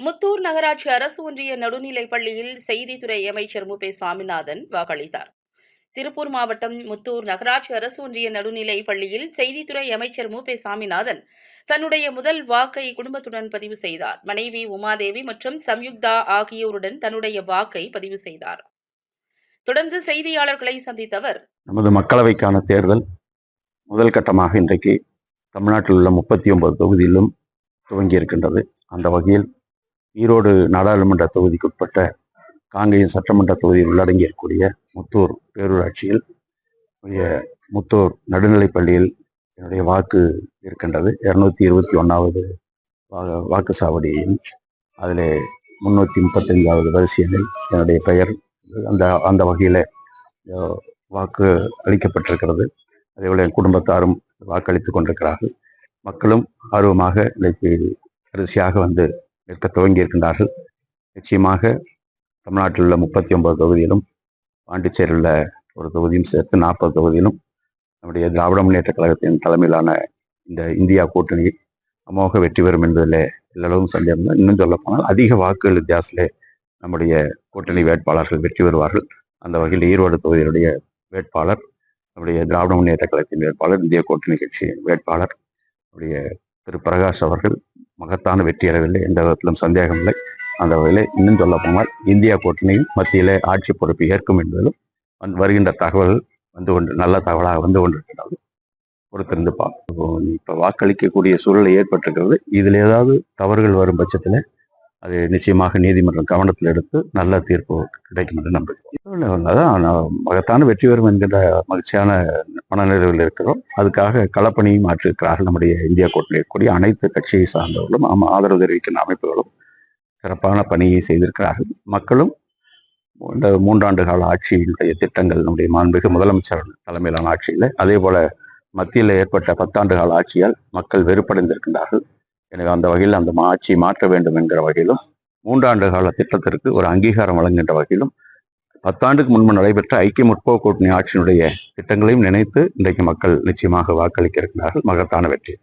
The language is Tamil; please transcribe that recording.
முத்தூர் நகராட்சி அரசு ஒன்றிய நடுநிலைப் பள்ளியில் செய்தித்துறை அமைச்சர் மு. பே. சாமிநாதன் வாக்களித்தார். திருப்பூர் மாவட்டம் முத்தூர் நகராட்சி அரசு ஒன்றிய நடுநிலைப் பள்ளியில் செய்தித்துறை அமைச்சர் மு. பே. சாமிநாதன் தன்னுடைய முதல் வாக்கை குடும்பத்துடன் பதிவு செய்தார். மனைவி உமாதேவி மற்றும் சம்யுக்தா ஆகியோருடன் தன்னுடைய வாக்கை பதிவு செய்தார். தொடர்ந்து செய்தியாளர்களை சந்தித்தவர் நமது மக்களவைக்கான தேர்தல் முதல் கட்டமாக இன்றைக்கு தமிழ்நாட்டில் உள்ள முப்பத்தி ஒன்பது தொகுதியிலும் துவங்கி இருக்கின்றது அந்த வகையில் ஈரோடு நாடாளுமன்ற தொகுதிக்குட்பட்ட காங்கேயம் சட்டமன்ற தொகுதியில் உள்ளடங்கியிருக்கக்கூடிய முத்தூர் பேரூராட்சியில் உடைய முத்தூர் நடுநிலைப் பள்ளியில் என்னுடைய வாக்கு இருக்கின்றது. இரநூத்தி இருபத்தி ஒன்றாவது வாக்கு சாவடியில் அதில் முன்னூற்றி முப்பத்தஞ்சாவது வரிசையில் என்னுடைய பெயர் அந்த அந்த வகையில் வாக்கு அளிக்கப்பட்டிருக்கிறது. அதேபோல் என் குடும்பத்தாரும் வாக்களித்துக் கொண்டிருக்கிறார்கள். மக்களும் ஆர்வமாக இன்றைக்கு வரிசையாக வந்து நிற்க துவங்கி இருக்கின்றார்கள். நிச்சயமாக தமிழ்நாட்டில் உள்ள முப்பத்தி ஒன்பது தொகுதியிலும் பாண்டிச்சேரியில் ஒரு தொகுதியும் சேர்த்து நாற்பது தொகுதியிலும் நம்முடைய திராவிட முன்னேற்ற கழகத்தின் தலைமையிலான இந்த இந்தியா கூட்டணி அமோக வெற்றி பெறும் என்பதில் எல்லளவும் சந்தேகம் இன்னும் சொல்ல போனால் அதிக வாக்குகள் வித்தியாசத்திலே நம்முடைய கூட்டணி வேட்பாளர்கள் வெற்றி பெறுவார்கள். அந்த வகையில் ஈரோடு தொகுதியினுடைய வேட்பாளர் நம்முடைய திராவிட முன்னேற்ற கழகத்தின் வேட்பாளர் இந்திய கூட்டணி கட்சியின் வேட்பாளர் நம்முடைய திரு. பிரகாஷ் அவர்கள் மகத்தான வெற்றி அடைவில்லை எந்த விதத்திலும் சந்தேகம் இல்லை. அந்த வகையில் இன்னும் சொல்ல போனால் இந்தியா கூட்டணியும் மத்தியிலே ஆட்சி பொறுப்பு ஏற்கும் என்பதிலும் வந்து வருகின்ற தகவல் வந்து கொண்டு நல்ல தகவலாக வந்து கொண்டிருக்கிறது. பொறுத்திருந்து பார்ப்போம். இப்போ வாக்களிக்கக்கூடிய சூழலை ஏற்பட்டிருக்கிறது. இதில் ஏதாவது தவறுகள் வரும் பட்சத்தில் அது நிச்சயமாக நீதிமன்றம் கவனத்தில் எடுத்து நல்ல தீர்ப்பு கிடைக்கும் என்று நம்புகிறேன் அதான் மகத்தான வெற்றி பெறும் என்கின்ற மகிழ்ச்சியான மனநிறைவில் இருக்கிறோம். அதுக்காக களப்பணியும் ஆற்றிருக்கிறார்கள் நம்முடைய இந்தியா கோட்டில் இருக்கக்கூடிய அனைத்து கட்சியை சார்ந்தவர்களும் ஆம் ஆதரவு தெரிவிக்கின்ற அமைப்புகளும் சிறப்பான பணியை செய்திருக்கிறார்கள். மக்களும் இந்த மூன்றாண்டு கால ஆட்சியினுடைய திட்டங்கள் நம்முடைய மாண்புமிகு முதலமைச்சர் தலைமையிலான ஆட்சியில் அதே போல மத்தியில் ஏற்பட்ட பத்தாண்டு கால ஆட்சியால் மக்கள் வெறுப்படைந்திருக்கின்றார்கள். எனவே அந்த வகையில் அந்த மா- ஆட்சியை மாற்ற வேண்டும் என்கிற வகையிலும் மூன்றாண்டு கால திட்டத்திற்கு ஒரு அங்கீகாரம் வழங்குகின்ற வகையிலும் பத்தாண்டுக்கு முன்பு நடைபெற்ற ஐக்கிய முற்போக்கு கூட்டணி ஆட்சியினுடைய திட்டங்களையும் நினைத்து இன்றைக்கு மக்கள் நிச்சயமாக வாக்களிக்க இருக்கிறார்கள் மகத்தான வெற்றி.